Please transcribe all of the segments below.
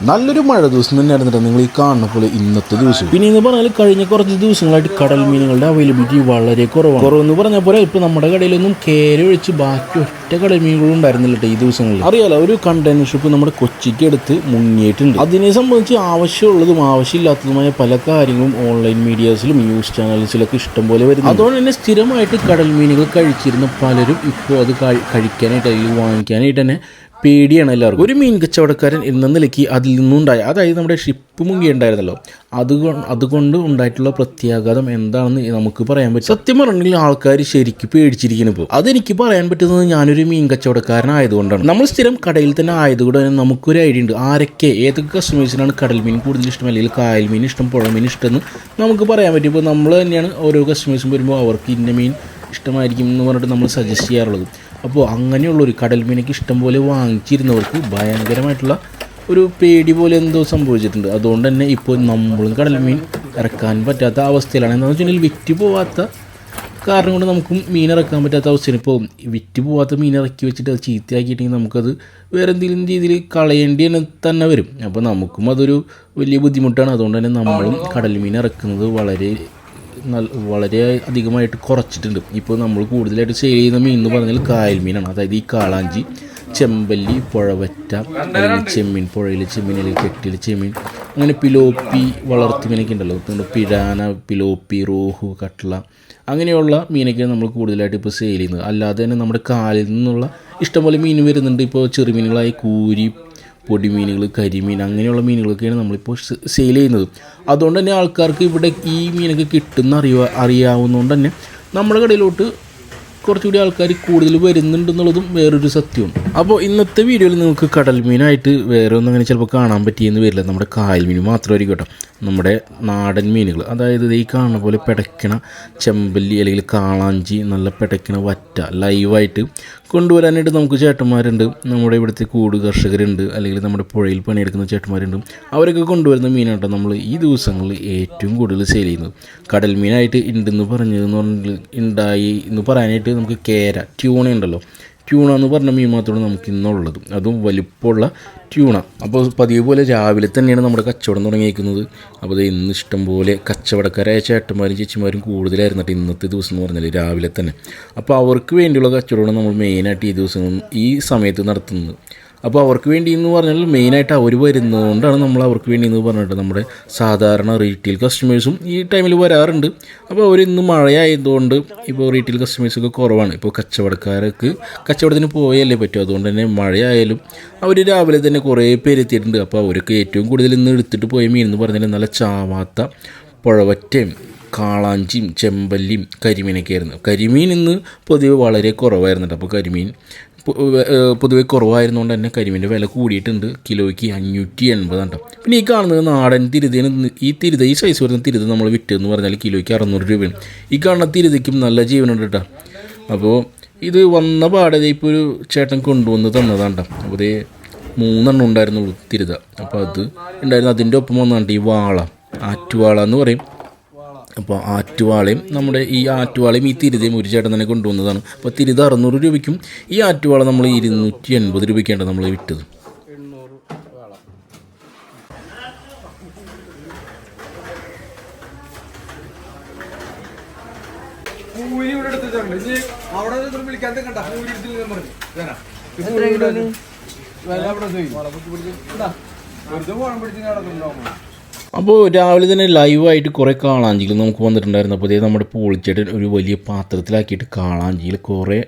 നല്ലൊരു മഴ ദിവസം തന്നെ ആയിരുന്നിട്ട് നിങ്ങൾ ഈ കാണുന്ന പോലെ ഇന്നത്തെ ദിവസം. പിന്നെ എന്ന് പറഞ്ഞാൽ കഴിഞ്ഞ കുറച്ച് ദിവസങ്ങളായിട്ട് കടൽ മീനുകളുടെ അവൈലബിലിറ്റി വളരെ കുറവാണ്. കുറവെന്ന് പറഞ്ഞ പോലെ ഇപ്പൊ നമ്മുടെ കടയിലൊന്നും കേര ഒഴിച്ച് ബാക്കി ഒറ്റ കടൽ മീനുകളും ഉണ്ടായിരുന്നില്ല ഈ ദിവസങ്ങളിൽ അറിയാലോ ഒരു കണ്ടെയ്നർ ഷിപ്പ് നമ്മുടെ കൊച്ചിക്ക് എടുത്ത് മുങ്ങിയിട്ടുണ്ട്. അതിനെ സംബന്ധിച്ച് ആവശ്യമുള്ളതും ആവശ്യമില്ലാത്തതുമായ പല കാര്യങ്ങളും ഓൺലൈൻ മീഡിയാസിലും ന്യൂസ് ചാനൽസിലൊക്കെ ഇഷ്ടം പോലെ വരുന്നു അതുകൊണ്ട് തന്നെ സ്ഥിരമായിട്ട് കടൽ മീനുകൾ കഴിച്ചിരുന്ന പലരും ഇപ്പോൾ അത് കഴി- കഴിക്കാനായിട്ട് അല്ലെങ്കിൽ വാങ്ങിക്കാനായിട്ട് തന്നെ പേടിയാണ് എല്ലാവർക്കും. ഒരു മീൻ കച്ചവടക്കാരൻ എന്ന നിലയ്ക്ക് അതിൽ നിന്നുണ്ടായ അതായത് നമ്മുടെ ഷിപ്പ് മുങ്ങിയുണ്ടായിരുന്നല്ലോ അതുകൊണ്ട് അതുകൊണ്ട് ഉണ്ടായിട്ടുള്ള പ്രത്യാഘാതം എന്താണെന്ന് നമുക്ക് പറയാൻ പറ്റും. സത്യം പറഞ്ഞെങ്കിൽ ആൾക്കാർ ശരിക്കും പേടിച്ചിരിക്കുന്നു ഇപ്പോൾ അതെനിക്ക് പറയാൻ പറ്റുന്നത് ഞാനൊരു മീൻ കച്ചവടക്കാരനായതുകൊണ്ടാണ് നമ്മൾ സ്ഥിരം കടയിൽ തന്നെ ആയതുകൊണ്ട് തന്നെ നമുക്കൊരു ഐഡിയ ഉണ്ട്. ആരൊക്കെ ഏതൊക്കെ കസ്റ്റമേഴ്സിനാണ് കടൽ മീൻ കൂടുതൽ ഇഷ്ടം അല്ലെങ്കിൽ കായൽ മീൻ ഇഷ്ടം പുഴ മീൻ ഇഷ്ടം എന്ന് നമുക്ക് പറയാൻ പറ്റും. ഇപ്പോൾ നമ്മൾ തന്നെയാണ് ഓരോ കസ്റ്റമേഴ്സും വരുമ്പോൾ അവർക്ക് ഇന്ന മീൻ ഇഷ്ടമായിരിക്കും എന്ന് പറഞ്ഞിട്ട് നമ്മൾ സജസ്റ്റ് ചെയ്യാറുള്ളത്. അപ്പോൾ അങ്ങനെയുള്ളൊരു കടൽ മീനൊക്കെ ഇഷ്ടം പോലെ വാങ്ങിച്ചിരുന്നവർക്ക് ഭയങ്കരമായിട്ടുള്ള ഒരു പേടി പോലെ എന്തോ സംഭവിച്ചിട്ടുണ്ട്. അതുകൊണ്ട് തന്നെ ഇപ്പോൾ നമ്മളും കടൽ മീൻ ഇറക്കാൻ പറ്റാത്ത അവസ്ഥയിലാണ്. എന്താണെന്ന് വെച്ചിട്ടുണ്ടെങ്കിൽ വിറ്റ് പോവാത്ത കാരണം കൊണ്ട് നമുക്കും മീൻ ഇറക്കാൻ പറ്റാത്ത അവസ്ഥയാണ് ഇപ്പോൾ വിറ്റ് പോവാത്ത മീൻ ഇറക്കി വെച്ചിട്ട് അത് ചീത്തയാക്കിയിട്ടുണ്ടെങ്കിൽ നമുക്കത് വേറെ എന്തെങ്കിലും രീതിയിൽ കളയേണ്ടി തന്നെ- വരും. അപ്പോൾ നമുക്കും അതൊരു വലിയ ബുദ്ധിമുട്ടാണ്. അതുകൊണ്ട് തന്നെ നമ്മളും കടൽ മീൻ ഇറക്കുന്നത് വളരെ വളരെ അധികമായിട്ട് കുറച്ചിട്ടുണ്ട്. ഇപ്പോൾ നമ്മൾ കൂടുതലായിട്ട് സെയിൽ ചെയ്യുന്ന മീൻ എന്ന് പറഞ്ഞാൽ കായൽ മീനാണ്. അതായത് ഈ കാളാഞ്ചി ചെമ്പല്ലി പുഴവറ്റ അല്ലെങ്കിൽ ചെമ്മീൻ പുഴയിൽ ചെമ്മീൻ അല്ലെങ്കിൽ കെട്ടിയിലെ ചെമ്മീൻ അങ്ങനെ പിലോപ്പി വളർത്തി മീനൊക്കെ ഉണ്ടല്ലോ. നമ്മുടെ പിരാന പിലോപ്പി റോഹു കട്ട്ള അങ്ങനെയുള്ള മീനൊക്കെയാണ് നമ്മൾ കൂടുതലായിട്ട് ഇപ്പോൾ സെയിൽ ചെയ്യുന്നത്. അല്ലാതെ തന്നെ നമ്മുടെ കാലിൽ നിന്നുള്ള ഇഷ്ടംപോലെ മീൻ വരുന്നുണ്ട്. ഇപ്പോൾ ചെറുമീനുകളായി കൂരി പൊടിമീനുകൾ കരിമീൻ അങ്ങനെയുള്ള മീനുകളൊക്കെയാണ് നമ്മളിപ്പോൾ സെയിൽ ചെയ്യുന്നത്. അതുകൊണ്ട് തന്നെ ആൾക്കാർക്ക് ഇവിടെ ഈ മീനൊക്കെ കിട്ടുന്ന അറിയുക അറിയാവുന്നതുകൊണ്ട് തന്നെ നമ്മുടെ കടയിലോട്ട് കുറച്ചുകൂടി ആൾക്കാർ കൂടുതൽ വരുന്നുണ്ടെന്നുള്ളതും വേറൊരു സത്യവും. അപ്പോൾ ഇന്നത്തെ വീഡിയോയിൽ നിങ്ങൾക്ക് കടൽ മീനായിട്ട് വേറെ ഒന്നും അങ്ങനെ ചിലപ്പോൾ കാണാൻ പറ്റിയെന്ന് വരില്ല. നമ്മുടെ കായൽ മീൻ മാത്രമായിരിക്കും കേട്ടോ. നമ്മുടെ നാടൻ മീനുകൾ. അതായത് ഈ കാണുന്ന പോലെ പിടയ്ക്കണ ചെമ്പല്ലി അല്ലെങ്കിൽ കാളാഞ്ചി നല്ല പിടയ്ക്കണ വറ്റ ലൈവായിട്ട് കൊണ്ടുവരാനായിട്ട് നമുക്ക് ചേട്ടന്മാരുണ്ട്. നമ്മുടെ ഇവിടുത്തെ കൂട് കർഷകരുണ്ട്. അല്ലെങ്കിൽ നമ്മുടെ പുഴയിൽ പണിയെടുക്കുന്ന ചേട്ടന്മാരുണ്ട്. അവരൊക്കെ കൊണ്ടുവരുന്ന മീനാട്ടോ നമ്മൾ ഈ ദിവസങ്ങളിൽ ഏറ്റവും കൂടുതൽ സെയിൽ ചെയ്യുന്നത്. കടൽ മീനായിട്ട് ഉണ്ടെന്ന് പറഞ്ഞതെന്ന് പറഞ്ഞാൽ ഉണ്ടായി എന്ന് പറയാനായിട്ട് നമുക്ക് കേര ട്യൂണ ഉണ്ടല്ലോ. ട്യൂണ എന്ന് പറഞ്ഞ മീൻ മാത്രമാണ് നമുക്ക് ഇന്നുള്ളത് അതും വലിപ്പമുള്ള ട്യൂണ. അപ്പോൾ പതിവ് പോലെ രാവിലെ തന്നെയാണ് നമ്മുടെ കച്ചവടം തുടങ്ങിയിരിക്കുന്നത്. അപ്പോൾ ഇന്ന് ഇഷ്ടം പോലെ കച്ചവടക്കാരായ ചേട്ടന്മാരും ചേച്ചിമാരും കൂടുതലായിരുന്നു കേട്ടോ ഇന്നത്തെ ദിവസം എന്ന് പറഞ്ഞാൽ രാവിലെ തന്നെ. അപ്പോൾ അവർക്ക് വേണ്ടിയുള്ള കച്ചവടമാണ് നമ്മൾ മെയിനായിട്ട് ഈ ദിവസം ഈ സമയത്ത് നടത്തുന്നത്. അപ്പോൾ അവർക്ക് വേണ്ടി എന്ന് പറഞ്ഞാൽ മെയിനായിട്ട് അവർ വരുന്നതുകൊണ്ടാണ് നമ്മൾ അവർക്ക് വേണ്ടി എന്ന് പറഞ്ഞിട്ട് നമ്മുടെ സാധാരണ റീറ്റെയിൽ കസ്റ്റമേഴ്സും ഈ ടൈമിൽ വരാറുണ്ട്. അപ്പോൾ അവർ ഇന്ന് മഴയായതുകൊണ്ട് ഇപ്പോൾ റീറ്റെയിൽ കസ്റ്റമേഴ്സൊക്കെ കുറവാണ്. ഇപ്പോൾ കച്ചവടക്കാർക്ക് കച്ചവടത്തിന് പോയല്ലേ പറ്റും. അതുകൊണ്ട് തന്നെ മഴയായാലും അവർ രാവിലെ തന്നെ കുറേ പേര് എത്തിയിട്ടുണ്ട്. അപ്പോൾ അവർക്ക് ഏറ്റവും കൂടുതൽ ഇന്ന് എടുത്തിട്ട് പോയ മീൻ എന്ന് പറഞ്ഞാൽ നല്ല ചാവാത്ത പുഴവറ്റയും കാളാഞ്ചിയും ചെമ്പല്ലിയും കരിമീനൊക്കെ ആയിരുന്നു. കരിമീൻ ഇന്ന് പൊതുവെ വളരെ കുറവായിരുന്നു അപ്പോൾ കരിമീൻ പൊതുവെ കുറവായിരുന്നുകൊണ്ട് തന്നെ കരിമീന്റെ വില കൂടിയിട്ടുണ്ട്. കിലോയ്ക്ക് അഞ്ഞൂറ്റി എൺപതാണ് പിന്നെ ഈ കാണുന്നത് നാടൻ തിരുതേന് ഈ തിരുത ഈ സൈസ് വരുന്ന തിരുത നമ്മൾ വിറ്റെന്ന് പറഞ്ഞാൽ കിലോയ്ക്ക് അറുന്നൂറ് രൂപയാണ്. ഈ കാണുന്ന തിരുതയ്ക്കും നല്ല ജീവനുണ്ട് കേട്ടോ അപ്പോൾ ഇത് വന്ന പാടെ ദേ ഇപ്പോൾ ഒരു ചേട്ടൻ കൊണ്ടുവന്ന് തന്നതാണ് കേട്ടോ അപ്പോൾ ഇതേ മൂന്നെണ്ണം ഉണ്ടായിരുന്നുള്ളൂ തിരുത. അപ്പോൾ അത് ഉണ്ടായിരുന്നു. അതിന്റെ ഒപ്പം വന്നാണ്ട് ഈ വാള. ആറ്റുവാള എന്ന് പറയും. അപ്പോൾ ആറ്റുവാളയും നമ്മുടെ ഈ ആറ്റുവാളയും ഈ തിരുതയും ഒരു ചേട്ടൻ തന്നെ കൊണ്ടുവന്നതാണ് അപ്പോൾ തിരുത അറുന്നൂറ് രൂപയ്ക്കും ഈ ആറ്റുവാള നമ്മൾ ഇരുന്നൂറ്റി എൺപത് രൂപയ്ക്കാണ് നമ്മൾ വിറ്റത് ഇവിടെ എടുത്തിട്ടുണ്ട് ഇനി അവിടെ നിന്ന് വിളിക്കാൻ കണ്ട പൂരി എടുത്തില്ല ഞാൻ പറഞ്ഞു ഇതാ. ഈ പൂരി ഇവിടെ ഉണ്ട്. വില അവിടെ പോയി. ഇതാ. വെറുതെ പോണം പിടിച്ച് നടക്കുന്നുണ്ടാവും അപ്പോൾ രാവിലെ തന്നെ ലൈവായിട്ട് കുറേ കാളാഞ്ചികൾ നമുക്ക് വന്നിട്ടുണ്ടായിരുന്നു. അപ്പോൾ ഇതേ നമ്മുടെ പോളിച്ചേട്ടൻ ഒരു വലിയ പാത്രത്തിലാക്കിയിട്ട് കാളാഞ്ചിയിൽ കുറേ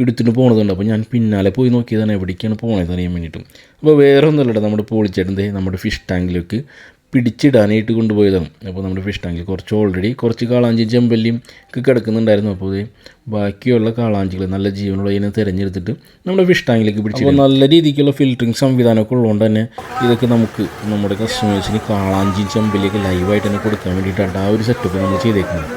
എടുത്തിട്ട് പോണതുണ്ട്. അപ്പോൾ ഞാൻ പിന്നാലെ പോയി നോക്കിയതാണ് എവിടേക്കാണ് പോണതെന്ന് അറിയാൻ വേണ്ടിയിട്ടും. അപ്പോൾ വേറെ ഒന്നുമല്ല നമ്മുടെ പോളിച്ചേട്ടൻ ദേ നമ്മുടെ ഫിഷ് ടാങ്കിലേക്ക് പിടിച്ചിടാനായിട്ട് കൊണ്ടുപോയതാണ്. അപ്പോൾ നമ്മുടെ ഫിഷ് ടാങ്കിൽ കുറച്ച് ഓൾറെഡി കുറച്ച് കാളാഞ്ചി ചെമ്പല്ലിയും ഒക്കെ കിടക്കുന്നുണ്ടായിരുന്നു. അപ്പോൾ ബാക്കിയുള്ള കാളാഞ്ചികൾ നല്ല ജീവനുള്ള ഇതിനെ തിരഞ്ഞെടുത്തിട്ട് നമ്മുടെ ഫിഷ് ടാങ്കിലേക്ക് പിടിച്ചു അപ്പോൾ നല്ല രീതിക്കുള്ള ഫിൽറ്ററിങ് സംവിധാനമൊക്കെ ഉള്ളതുകൊണ്ട് തന്നെ ഇതൊക്കെ നമുക്ക് നമ്മുടെ കസ്റ്റമേഴ്സിന് കാളാഞ്ചി ചെമ്പല്ലിയൊക്കെ ലൈവായിട്ട് തന്നെ കൊടുക്കാൻ വേണ്ടിയിട്ടാണ് ആ ഒരു സെറ്റപ്പ് നമ്മൾ ചെയ്തേക്കുന്നത്.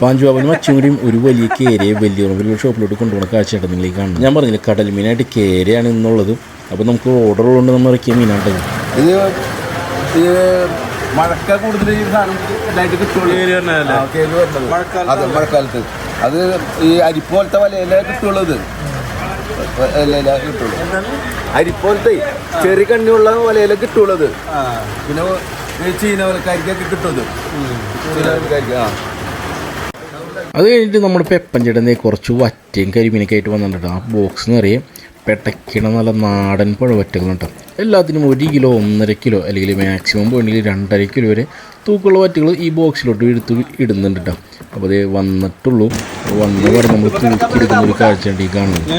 പാഞ്ചുവാബനും അച്ചുകൂടിയും ഒരു വലിയ കേരയെ വലിയ ഷോപ്പിലോട്ട് കൊണ്ടുപോകുന്ന കാഴ്ചയായിട്ട് നിങ്ങൾ ഈ കാണുന്നത് ഞാൻ പറഞ്ഞില്ല കടൽ മീനായിട്ട് കേരയാണ് ഇന്നുള്ളത് അപ്പോൾ നമുക്ക് ഓർഡർ ഉള്ളതുകൊണ്ട് നമ്മൾ ഇറക്കിയ മീനാട്ടത് ഇത്. മഴക്ക കൂടുതൽ ഈ സാധനം ഇതായിട്ട് കിട്ടുള്ളൂ. അതെ മഴക്കാലത്ത്. അത് ഈ അരിപ്പോലത്തെ വലയില കിട്ടുള്ളൂ ഇത്? കിട്ടുള്ളൂ. അരിപ്പോലത്തെ ചെറിയ കണ്ണിയുള്ള വലയില കിട്ടുള്ളത് പിന്നെ ഈ കിട്ടുന്നത്. ആ. അത് കഴിഞ്ഞിട്ട് നമ്മുടെ പെപ്പഞ്ചേട്ടനെ കുറച്ച് വറ്റയും കരിമീനൊക്കെ ആയിട്ട് വന്നിട്ടുണ്ട്. ആ ബോക്സ് നിറയെ പെട്ടക്കിണ നല്ല നാടൻ പഴവറ്റകളുണ്ട് എല്ലാത്തിനും ഒരു കിലോ ഒന്നര കിലോ അല്ലെങ്കിൽ മാക്സിമം വേണമെങ്കിൽ രണ്ടര കിലോ വരെ തൂക്കുള്ള വറ്റകൾ ഈ ബോക്സിലോട്ട് എടുത്ത് ഇടുന്നുണ്ട് കേട്ടോ. അപ്പോൾ അത് വന്നിട്ടുള്ളൂ. വന്ന പാടെ നമ്മൾ തൂക്കിയെടുക്കുന്ന ഒരു കാഴ്ചയുണ്ട് ഈ കാണുന്നത്.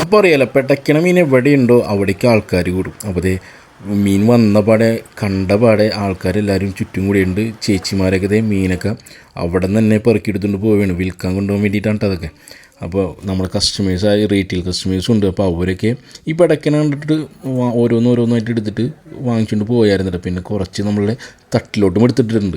അപ്പോൾ അറിയാലോ പെട്ടക്കിണ മീൻ എവിടെയുണ്ടോ അവിടേക്ക് ആൾക്കാർ കൂടും. അപ്പോൾ മീൻ വന്ന പാടെ കണ്ട പാടെ ആൾക്കാരെല്ലാവരും ചുറ്റും കൂടിയുണ്ട് ചേച്ചിമാരൊക്കെ ദേ മീനൊക്കെ അവിടെ നിന്ന് തന്നെ പെറുക്കിയെടുത്തുകൊണ്ട് പോവുകയാണ്. വിൽക്കാൻ കൊണ്ടുപോകാൻ വേണ്ടിയിട്ടാണ് ട്ടോ അതൊക്കെ. അപ്പോൾ നമ്മുടെ കസ്റ്റമേഴ്സായി റീറ്റെയിൽ കസ്റ്റമേഴ്സും ഉണ്ട്. അപ്പോൾ അവരൊക്കെ ഈ പെടക്കന കണ്ടിട്ട് വാ- ഓരോന്ന് ഓരോന്നായിട്ട് എടുത്തിട്ട് വാങ്ങിച്ചുകൊണ്ട് പോയായിരുന്നിട്ട് പിന്നെ കുറച്ച് നമ്മളുടെ തട്ടിലോട്ടും എടുത്തിട്ടുണ്ട്.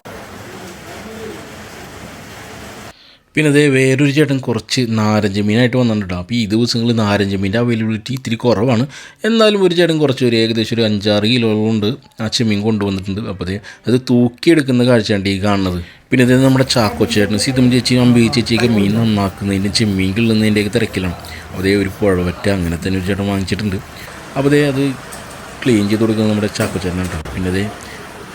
പിന്നെ അതേ വേറൊരു ചേട്ടൻ കുറച്ച് നാരഞ്ച് മീനായിട്ട് വന്നിട്ടുണ്ട്. അപ്പോൾ ഈ ദിവസങ്ങളിൽ നാരഞ്ച് മീന്റെ അവൈലബിലിറ്റി ഇത്തിരി കുറവാണ്. എന്നാലും ഒരു ചേട്ടൻ കുറച്ച് ഒരു ഏകദേശം ഒരു അഞ്ചാറ് കിലോ കൊണ്ട് ആ ചെമ്മീൻ കൊണ്ടുവന്നിട്ടുണ്ട്. അപ്പോൾ അതേ തൂക്കിയെടുക്കുന്ന കാഴ്ചയാണ് ഈ കാണുന്നത്. പിന്നെ അതേ നമ്മുടെ ചാക്കോ ചേട്ടൻ സീതം ചേച്ചി അമ്പി ചേച്ചിയൊക്കെ മീൻ നന്നാക്കുന്നതിന്റെ ചെമ്മീൻ കിള്ളുന്നതിന്റെയൊക്കെ തിരക്കിലാണ്. അതേ ഒരു പുഴവറ്റ അങ്ങനെ തന്നെ ഒരു ചേട്ടൻ വാങ്ങിച്ചിട്ടുണ്ട്. അപ്പോൾ അതേ അത് ക്ലീൻ ചെയ്ത് കൊടുക്കുന്നത് നമ്മുടെ ചാക്കോ ചേട്ടനുണ്ട് പിന്നെ അതേ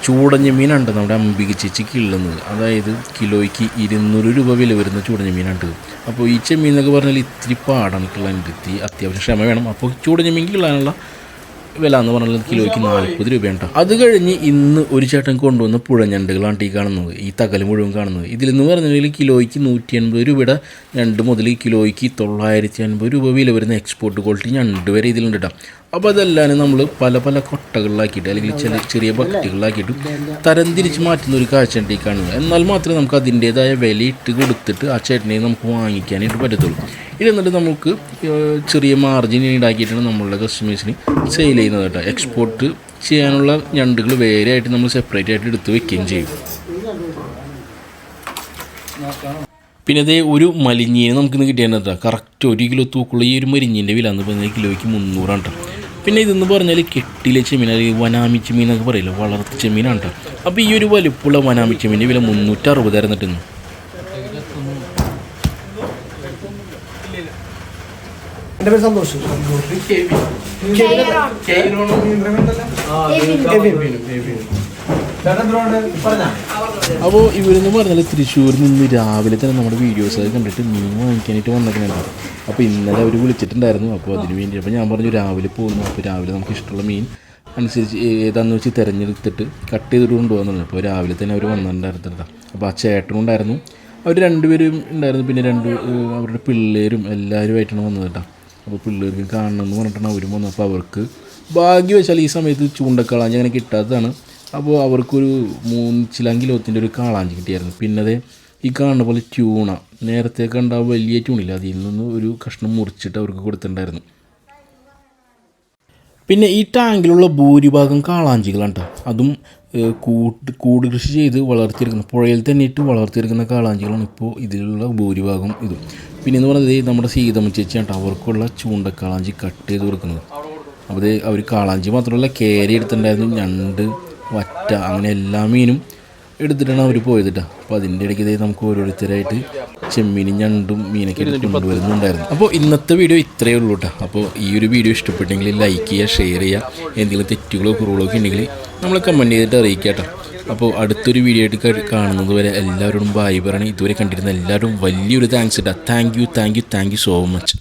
ചൂടഞ്ഞ മീനുണ്ട് നമ്മുടെ അമ്പിക ചേച്ചിക്ക് ഉള്ളത്. അതായത് കിലോയ്ക്ക് ഇരുന്നൂറ് രൂപ വില വരുന്ന ചൂടഞ്ഞ മീനുണ്ട് അപ്പോൾ ഈ ചെമ്മീൻ എന്നൊക്കെ പറഞ്ഞാൽ ഇത്തിരി പാടാണ്. കിട്ടി അത്യാവശ്യം ക്ഷമ വേണം. അപ്പോൾ ചൂടഞ്ഞ മീൻ കിള്ളാനുള്ള വില എന്ന് പറഞ്ഞാൽ കിലോയ്ക്ക് നാൽപ്പത് രൂപയാണ് കേട്ടോ അത് കഴിഞ്ഞ് ഇന്ന് ഒരു ചേട്ടൻ കൊണ്ടുവന്ന പുഴഞ്ഞണ്ടുകളാണ് ഈ കാണുന്നത്. ഈ തകൽ മുഴുവൻ കാണുന്നത്. ഇതിലെന്ന് പറഞ്ഞാൽ കിലോയ്ക്ക് നൂറ്റി അൻപത് രൂപയുടെ ഞണ്ട് മുതൽ കിലോയ്ക്ക് തൊള്ളായിരത്തി അൻപത് രൂപ വില വരുന്ന എക്സ്പോർട്ട് ക്വാളിറ്റി ഞണ്ട് വരെ ഇതിലുണ്ട് കേട്ടോ അപ്പോൾ അതെല്ലാം നമ്മൾ പല പല കൊട്ടകളിലാക്കിയിട്ട് അല്ലെങ്കിൽ ചില ചെറിയ ബക്കറ്റുകളിലാക്കിയിട്ട് തരംതിരിച്ച് മാറ്റുന്ന ഒരു കാഴ്ചയുണ്ട് ഈ കാണുന്നത്. എന്നാൽ മാത്രമേ നമുക്ക് അതിന്റേതായ വില ഇട്ട് കൊടുത്തിട്ട് ആ ചേട്ടനെ നമുക്ക് വാങ്ങിക്കാനായിട്ട് പറ്റത്തുള്ളൂ. ഇത് എന്നിട്ട് നമുക്ക് ചെറിയ മാർജിൻ ഉണ്ടാക്കിയിട്ടാണ് നമ്മളുടെ കസ്റ്റമേഴ്സിന് സെയിൽ ചെയ്യുന്നത് കേട്ടോ. എക്സ്പോർട്ട് ചെയ്യാനുള്ള ഞണ്ടുകൾ വേറെ ആയിട്ട് നമ്മൾ സെപ്പറേറ്റ് ആയിട്ട് എടുത്ത് വെക്കുകയും ചെയ്യും. പിന്നെ അതേ ഒരു മലിഞ്ഞീനെ നമുക്കിന്ന് കിട്ടിയാണ് കേട്ടോ. കറക്റ്റ് ഒരു കിലോ തൂക്കുള്ള ഈ ഒരു മരിഞ്ഞീന്റെ വില എന്ന് പറഞ്ഞാൽ കിലോയ്ക്ക് മുന്നൂറാണ് കേട്ടോ. പിന്നെ ഇതെന്ന് പറഞ്ഞാൽ കെട്ടിലെ ചെമ്മീൻ അല്ലെങ്കിൽ വനാമി ചെമ്മീൻ എന്നൊക്കെ പറയില്ല? വളർത്ത ചെമ്മീനാണ് കേട്ടോ. അപ്പോൾ ഈ ഒരു വലുപ്പുള്ള വനാമി ചെമ്മീന്റെ വില മുന്നൂറ്റി അറുപതായിരുന്നു കേട്ടോ എന്റെ പേര് സന്തോഷ്. അപ്പോ ഇവരെന്ന് പറഞ്ഞാൽ തൃശ്ശൂരിൽ നിന്ന് രാവിലെ തന്നെ നമ്മുടെ വീഡിയോസ് ഒക്കെ കണ്ടിട്ട് മീൻ വാങ്ങിക്കാനായിട്ട് വന്നിട്ടുണ്ടായിരുന്നു അപ്പോൾ ഇന്നലെ അവർ വിളിച്ചിട്ടുണ്ടായിരുന്നു. അപ്പോൾ അതിന് വേണ്ടി അപ്പോൾ ഞാൻ പറഞ്ഞു രാവിലെ പോകുന്നു. അപ്പോൾ രാവിലെ നമുക്ക് ഇഷ്ടമുള്ള മീൻ അനുസരിച്ച് ഏതാന്ന് വെച്ച് തിരഞ്ഞെടുത്തിട്ട് കട്ട് ചെയ്തിട്ട് കൊണ്ടുപോകുന്നുണ്ട് അപ്പോൾ രാവിലെ തന്നെ അവർ വന്നിട്ടുണ്ടായിരുന്നു അപ്പോൾ ആ ചേട്ടനും ഉണ്ടായിരുന്നു. അവർ രണ്ടുപേരും ഉണ്ടായിരുന്നു. പിന്നെ രണ്ട് അവരുടെ പിള്ളേരും എല്ലാവരുമായിട്ടാണ് വന്നത് കേട്ടോ. അപ്പോൾ പിള്ളേർക്ക് കാണണം എന്ന് പറഞ്ഞിട്ടാണ് അവരും വന്നത്. അപ്പോൾ അവർക്ക് ഭാഗ്യവശാൽ ഈ സമയത്ത് ചൂണ്ടക്കളാഞ്ചി അങ്ങനെ കിട്ടാത്തതാണ്. അപ്പോൾ അവർക്കൊരു മൂന്ന് ചിലാം കിലോത്തിന്റെ ഒരു കാളാഞ്ചി കിട്ടിയായിരുന്നു. പിന്നെ അതേ ഈ കാണുന്ന പോലെ ട്യൂണ. നേരത്തെ കണ്ട വലിയ ട്യൂണില്ല. അതിൽ നിന്ന് ഒരു കഷ്ണം മുറിച്ചിട്ട് അവർക്ക് കൊടുത്തിട്ടുണ്ടായിരുന്നു. പിന്നെ ഈ ടാങ്കിലുള്ള ഭൂരിഭാഗം കാളാഞ്ചികളാണ് കേട്ടോ അതും കൂട്ട് കൂട് കൃഷി ചെയ്ത് വളർത്തിയെടുക്കുന്ന പുഴയിൽ തന്നെ ഇട്ട് വളർത്തിയെടുക്കുന്ന കാളാഞ്ചികളാണ് ഇപ്പോൾ ഇതിലുള്ള ഭൂരിഭാഗം ഇതും. പിന്നെ എന്ന് ദേ നമ്മുടെ സീതമ്മ ചേച്ചിയാണ് അവർക്കുള്ള ചൂണ്ടക്കാളാഞ്ചി കട്ട് ചെയ്ത് കൊടുക്കുന്നത്. അപ്പോൾ അവർ കാളാഞ്ചി മാത്രമല്ല കേരി എടുത്തിട്ടുണ്ടായിരുന്നു. ഞണ്ട് വറ്റ അങ്ങനെ എല്ലാ മീനും എടുത്തിട്ടാണ് അവർ പോയത് കേട്ടോ അപ്പോൾ അതിന്റെ ഇടയ്ക്ക് ഇതേ നമുക്ക് ഓരോരുത്തരായിട്ട് ചെമ്മീനും ഞണ്ടും മീനൊക്കെ എടുത്ത് കൊണ്ടുവരുന്നുണ്ടായിരുന്നു. അപ്പോൾ ഇന്നത്തെ വീഡിയോ ഇത്രയേ ഉള്ളൂ കേട്ടോ അപ്പോൾ ഈ ഒരു വീഡിയോ ഇഷ്ടപ്പെട്ടെങ്കിൽ ലൈക്ക് ചെയ്യുക ഷെയർ ചെയ്യുക എന്തെങ്കിലും തെറ്റുകളോ കുറവുകളോ ഒക്കെ ഉണ്ടെങ്കിൽ നമ്മൾ കമന്റ് ചെയ്തിട്ട് അറിയിക്കാം കേട്ടോ അപ്പോൾ അടുത്തൊരു വീഡിയോ ആയിട്ട് കാണുന്നത് വരെ എല്ലാവരോടും ബൈ പറയണം. ഇതുവരെ കണ്ടിരുന്ന എല്ലാവരും വലിയൊരു താങ്ക്സ് ഇട്ടാ thank you thank you thank you so much